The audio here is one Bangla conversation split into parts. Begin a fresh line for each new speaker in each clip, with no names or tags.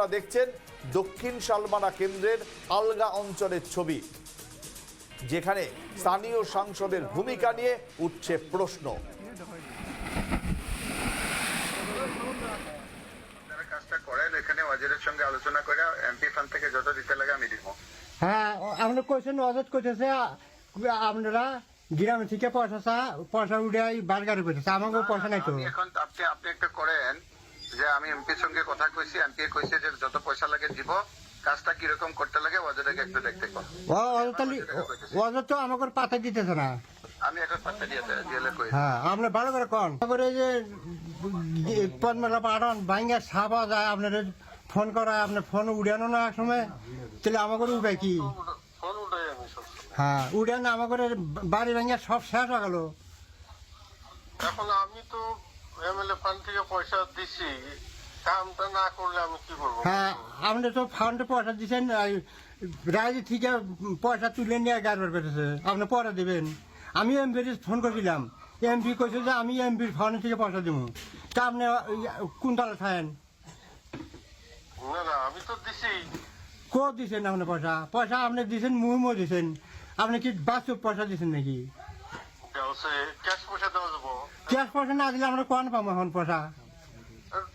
আপনারা দেখছেন দক্ষিণ শালমারা কেন্দ্রের আলগা অঞ্চলের ছবি যেখানে স্থানীয় সাংসদের ভূমিকা নিয়ে উঠছে প্রশ্ন।
আপনারা কাজটা করেন এখানে ওয়াজিরের সঙ্গে আলোচনা করে এমপি ফান্ড থেকে যত দিতে লাগে আমি দিব।
হ্যাঁ আপনি কইছেন অজত কইতেছে আপনারা গ্রাম থেকে পয়সা পয়সা উঠে করতেছে আমাকে পয়সা নাই তো।
এখন আপনি আপনি একটা করেন যে আমি এমপির সঙ্গে কথা কইছি এমপি কইছে যে যত পয়সা লাগে দিব কাজটা কীরকম করতে লাগে ওয়াজিরকে একটু দেখতে কর
ও অজত তালি- অজত তো আমাকে পাতা দিতেছে না।
আমি এখন পাত্তা দিয়ে দিলে কই
হ্যাঁ আপনি ভালো করে কন। তারপরে যে পদ্মলা ভাঙ্গা ছাপা যায় আপনার ফোন করা আপনার ফোন উড়ানো না এক সময় তাহলে আমাকে উপায় কি?
ফোন উঠাই আমি সব
হ্যাঁ উড়ান আমাকে বাড়ি ভাঙ্গা সব শেষ হয়ে গেল।
এখন আমি তো এমএলএ ফান্ড থেকে পয়সা দিছি কামটা না করলে আমি কি করব?
হ্যাঁ আপনি তো ফান্ডে পয়সা দিচ্ছেন রাজ্য থেকে পয়সা তুলে নিয়ে গাড়ি পেতেছে আপনি পরে দেবেন। আমি এমপির ফোন করেছিলাম। এমপি কইছে যে আমি এমপির ফান্ড থেকে পয়সা দিব। তা আপনি কোন তালে থাকেন?
না না আমি তো দিছি।
কো দিছেন আপনি পয়সা? পয়সা আপনি দিছেন মুহিমও দিছেন। আপনি কি বাস্তব পয়সা দিছেন নাকি
হচ্ছে ক্যাশ পয়সা দেওয়া যাব
ক্যাশ পয়সা না দিলে আমরা কোন পাবো এখন পয়সা?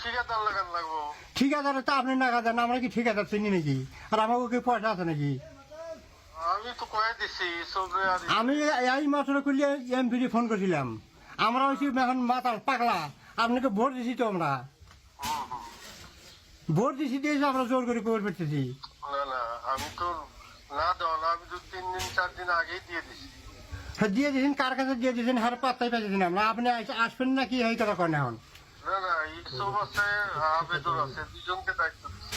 ঠিকাদার লাগান লাগবো।
ঠিকাদার তো আপনি নাগা দেন আমরা কি ঠিকাদার চিনি নাকি? আর আমাকে কি পয়সা আছে নাকি?
আমি তো কয়ে দিছি আর
আমি এই মাত্র করলে এমপি ফোন করেছিলাম। আমরা হচ্ছি এখন মাতাল পাগলা। আপনাকে ভোট দিছি তো আমরা। ভোট দিছি দিয়েছি আমরা জোর করে করে পেতেছি।
না না আমি তো না দেওয়া আমি তো তিন দিন চার দিন আগেই দিয়ে দিছি।
দিয়ে দিয়েছেন কার কাছে দিয়ে দিয়েছেন হার পাত্তাই পেয়েছেন আমরা আপনি আসবেন না কি এই কথা করেন এখন?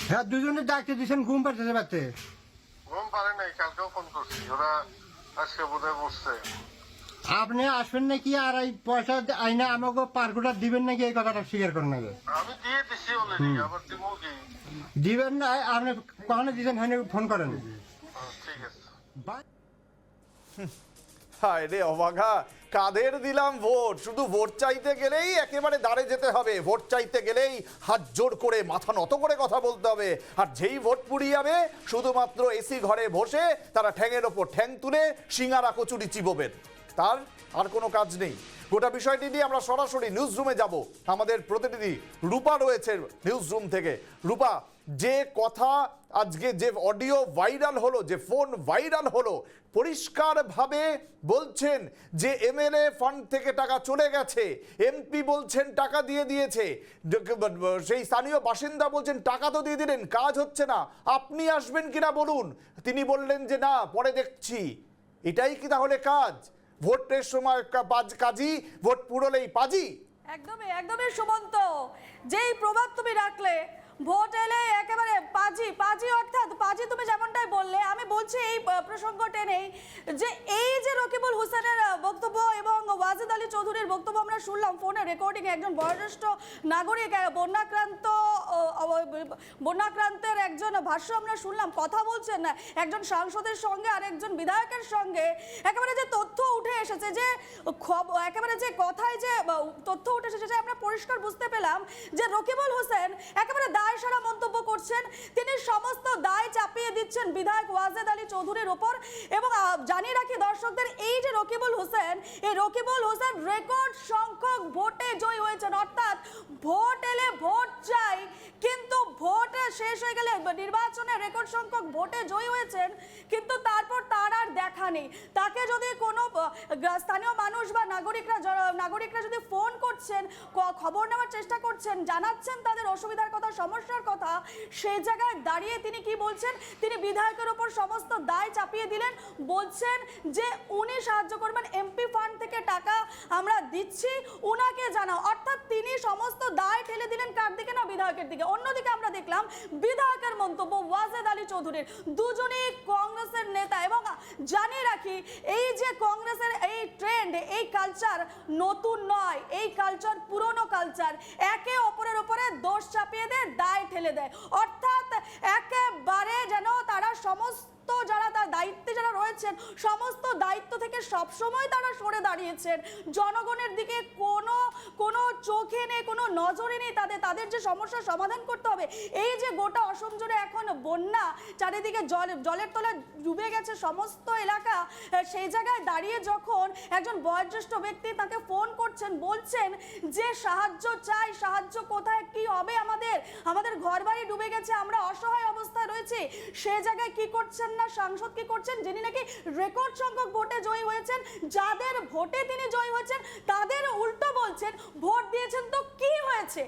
হ্যাঁ দুজনের দায়িত্ব দিয়েছেন ঘুম পাচ্ছে পাচ্ছে
ঘুম পারে নাই কালকেও ফোন করছি ওরা আজকে বোধহয় বসছে।
আপনি আসবেন নাকি আর এই পয়সা আইনা আমাকে পার্কুটা দিবেন নাকি এই কথাটা স্বীকার করেন নাকি
আমি দিয়ে দিছি অলরেডি আবার দিব কি?
দিবেন না আপনি কখনো দিয়েছেন হ্যাঁ ফোন করেন।
হ্যাঁ, ঠিক আছে।
হায় রে অবাঘা। কাদের দিলাম ভোট? শুধু ভোট চাইতে গেলেই একেবারে দাঁড়ে যেতে হবে। ভোট চাইতে গেলেই হাত জোর করে, মাথা নত করে কথা বলতে হবে। আর যেই ভোট পুড়িয়ে যাবে, শুধুমাত্র এসি ঘরে বসে তারা ঠ্যাংয়ের ওপর ঠ্যাং তুলে সিঙ্গারা কচুরি চিবোবেন। তার আর কোনো কাজ নেই। গোটা বিষয়টি নিয়ে আমরা সরাসরি নিউজ রুমে যাব। আমাদের প্রতিনিধি রূপা রয়েছে নিউজ রুম থেকে। রূপা, যে কথা আজকে যে অডিও ভাইরাল হলো, যে ফোন ভাইরাল হলো, পরিষ্কারভাবে বলছেন যে এমএলএ ফান্ড থেকে টাকা চলে গেছে। এমপি বলছেন টাকা দিয়ে দিয়েছে। সেই স্থানীয় বাসিন্দা বলছেন, টাকা তো দিয়ে দিলেন, কাজ হচ্ছে না। আপনি আসবেন কিনা বলুন। তিনি বললেন যে, না, পরে দেখছি। এটাই কি তাহলে কাজ? ভোটের সময় কাজী, ভোট পুরলেই পাজি।
একদমই একদমই সুমন্ত। যেই প্রভাব তুমি রাখলে, ভোট এলে একেবারে পাজি পাজি অর্থাৎ পাজি তুমি যেমনটাই বলছি এই প্রসঙ্গ টেনেই যে এই যে রকিবুল হোসেনের বক্তব্য এবং ওয়াজিদ আলী চৌধুরীর বক্তব্য আমরা শুনলাম, ফোনে রেকর্ডিং একজন বয়োজ্যেষ্ঠ নাগরিক বন্যাক্রান্ত বন্যাক্রান্তের একজন ভাষ্য আমরা শুনলাম, কথা বলছেন না, একজন সাংসদের সঙ্গে আর একজন বিধায়কের সঙ্গে। একেবারে যে তথ্য উঠে এসেছে যে একেবারে যে কথায় যে তথ্য উঠে এসেছে আমরা পরিষ্কার বুঝতে পেলাম যে রকিবুল হোসেন একেবারে দায় সারা মন্তব্য করছেন, তিনি সমস্ত দায় চাপিয়ে দিচ্ছেন বিধায়ক ওয়াজেদ আলী চৌধুরীর ওপর এবং জানিয়ে রাখি দর্শকদের, এই যে রকিবুল হোসেন, এই রকিবুল হোসেন রেকর্ড সংখ্যক ভোটে জয়ী হয়েছেন। অর্থাৎ, ভোট এলে ভোট চাই, কিন্তু ভোট শেষ হয়ে গেলে নির্বাচনে রেকর্ড সংখ্যক ভোটে জয়ী হয়েছেন নেই। তাকে যদি কোনো স্থানীয় মানুষ বা নাগরিকরা নাগরিকরা যদি ফোন করছেন খবর নেওয়ার চেষ্টা করছেন, জানাচ্ছেন তাদের অসুবিধার কথা, সমস্যার কথা সেই জায়গায় দাঁড়িয়ে তিনি কি বলছেন? তিনি বিধায়কের ওপর সমস্ত দায় চাপিয়ে দিলেন, বলছেন যে উনি সাহায্য করবেন, এমপি ফান্ড থেকে টাকা আমরা দিচ্ছি, উনাকে জানাও। অর্থাৎ তিনি সমস্ত দায় ঠেলে দিলেন কার দিকে না? বিধায়কের দিকে। অন্যদিকে আমরা দেখলাম বিধায়কের মন্তব্য, ওয়াজেদ আলী চৌধুরীর। দুজনেই কংগ্রেসের নেতা এবং জানিয়ে রাখি এই যে কংগ্রেসের এই ট্রেন্ড এই কালচার নতুন নয়, এই কালচার পুরনো কালচার একে অপরের উপরে দোষ চাপিয়ে দেয়, দায় ঠেলে দেয়। অর্থাৎ একেবারে যেন তারা সমস্ত যারা তার দায়িত্বে যারা রয়েছেন সমস্ত দায়িত্ব থেকে সবসময় তারা সরে দাঁড়িয়েছেন। জনগণের দিকে কোনো কোনো চোখে নেই, কোনো নজরে নেই তাদের তাদের যে সমস্যার সমাধান করতে হবে, এই যে গোটা অসম জুড়ে এখন বন্যা, চারিদিকে জল, জলের তলায় ডুবে গেছে সমস্ত এলাকা সেই জায়গায় দাঁড়িয়ে যখন একজন বয়োজ্যেষ্ঠ ব্যক্তি তাকে ফোন করছেন, বলছেন যে সাহায্য চাই, সাহায্য কোথায়, কি হবে আমাদের? আমাদের ঘর বাড়ি ডুবে গেছে, আমরা অসহায় অবস্থায় রয়েছি। সে জায়গায় কি করছেন না, সাংসদ কি করছেন? যিনি নাকি রেকর্ড সংখ্যক ভোটে জয়ী হয়েছেন। যাদের ভোটে তিনি জয়ী হয়েছেন, তাদের উল্টো বলছেন, ভোট দিয়েছেন তো কি হয়েছে?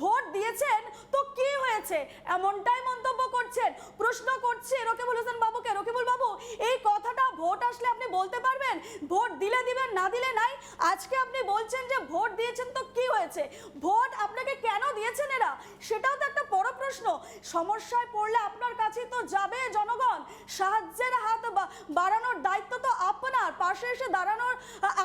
ভোট দিয়েছেন তো কি হয়েছে? এমনটাই মন্তব্য করছেন। প্রশ্ন করছে রকিবুল হোসেন বাবুকে। রকিবুল বাবু, এই কথাটা ভোট আসলে আপনি বলতে পারবেন? ভোট দিলে দিবেন, না দিলে নাই? আজকে আপনি বলছেন যে ভোট দিয়েছেন, তো কি হয়েছে? ভোট আপনাকে কেন দিয়েছেন এরা? সেটাও তো একটা বড় প্রশ্ন। সমস্যায় পড়লে আপনার কাছে তো যাবে জনগণ। সাহায্যের হাত বাড়ানোর দায়িত্ব তো আপনার। পাশে এসে দাঁড়ানোর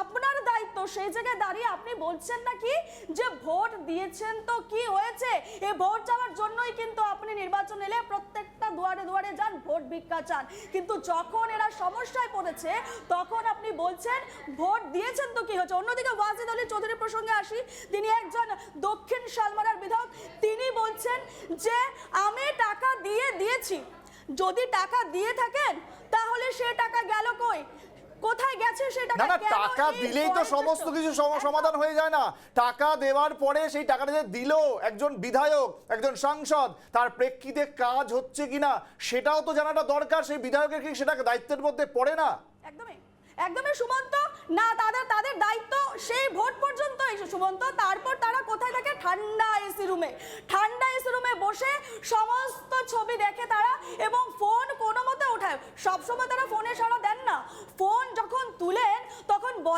আপনার দায়িত্ব। সেই জায়গায় দাঁড়িয়ে আপনি বলছেন না কি যে ভোট দিয়েছেন, তো কি হয়েছে? এ ভোট চাওয়ার জন্যই কিন্তু আপনি নির্বাচন এলে প্রত্যেকটা দুয়ারে দুয়ারে যান, ভোট ভিক্ষা চান। কিন্তু যখন এরা সমস্যায় পড়েছে, তখন আপনি বলছেন, ভোট দিয়েছেন তো কি হয়েছে অন্যদিকে ওয়াজিদ আলী চৌধুরী প্রসঙ্গে আসি, তিনি একজন দক্ষিণ শালমারার বিধায়ক। তিনি বলছেন যে, আমি টাকা দিয়ে দিয়েছি। যদি টাকা দিয়ে থাকেন, তাহলে সে টাকা গেল কই? কোথায় গেছে সে টাকা
না না টাকা দিলেই তো সমস্ত কিছু সমাধান হয়ে যায় না। টাকা দেওয়ার পরে সেই টাকাটা যে দিল একজন বিধায়ক একজন সাংসদ তার প্রেক্ষিতে কাজ হচ্ছে কিনা সেটাও তো জানাটা দরকার। সেই বিধায়কের কি সেটা দায়িত্বের মধ্যে পড়ে না?
একদমই একদমই সুমন্ত। না তাদের তাদের দায়িত্ব সেই ভোট পর্যন্ত সুমন্ত তারপর তারা কোথায় থাকে? ঠান্ডা এসি রুমে ঠান্ডা এসি রুমে বসে সমস্ত ছবি দেখে তারা এবং ফোন কোনো মতে ওঠায়। সবসময় তারা ফোনে সাড়া দেন না। ফোন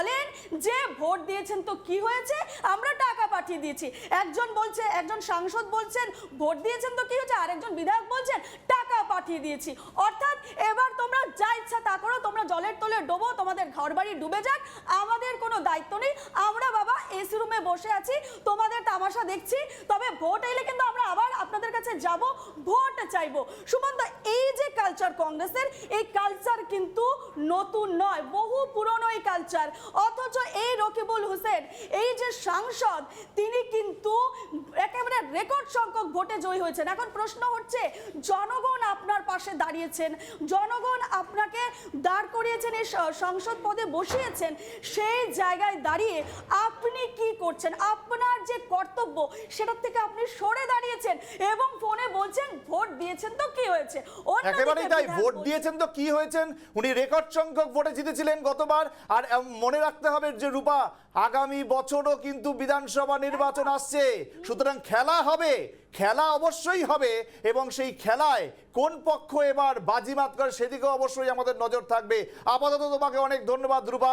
বলেন যে ভোট দিয়েছেন তো কি হয়েছে? আমরা টাকা পাঠিয়ে দিয়েছি। একজন বলছে, একজন সাংসদ বলছেন, ভোট দিয়েছেন তো কি হয়েছে? আরেকজন বিধায়ক বলছেন, টাকা পাঠিয়ে দিয়েছি। অর্থাৎ এবার তোমরা যা ইচ্ছা তা করো, তোমরা জলের তলে ডোবো, তোমাদের ঘর বাড়ি ডুবে যাক, আমাদের কোনো দায়িত্ব নেই। আমরা বাবা এসি রুমে বসে আছি, তোমাদের তামাশা দেখছি, তবে ভোট এলে কিন্তু আমরা আবার আপনাদের কাছে যাব, ভোট চাইব। সুমন্ত, এই যে কালচার কংগ্রেসের, এই কালচার কিন্তু নতুন নয়, বহু পুরনো কালচার অথচ এই রকিবুল হোসেন এই যে সাংসদ তিনি কিন্তু একেবারে রেকর্ড সংখ্যক ভোটে জয়ী হয়েছেন। এখন প্রশ্ন হচ্ছে জনগণ আপনার পাশে দাঁড়িয়েছেন জনগণ আপনাকে দাঁড় করিয়েছেন এই সংসদ পদে বসিয়েছেন সেই জায়গায় দাঁড়িয়ে আপনি কি করছেন? আপনার যে কর্তব্য সেটার থেকে আপনি সরে দাঁড়িয়েছেন এবং ফোনে বলছেন ভোট দিয়েছেন তো কি হয়েছে?
একেবারেই তাই ভোট দিয়েছেন তো কি হয়েছেন? উনি রেকর্ড সংখ্যক ভোটে জিতেছিলেন গতবার আর মনে রাখতে হবে যে রূপা, আগামী বছরও কিন্তু বিধানসভা নির্বাচন আসছে। সুতরাং খেলা হবে, খেলা অবশ্যই হবে এবং সেই খেলায় কোন পক্ষ এবার বাজিমাত করে সেদিকেও অবশ্যই আমাদের নজর থাকবে। আপাতত তোমাকে অনেক ধন্যবাদ রূপা।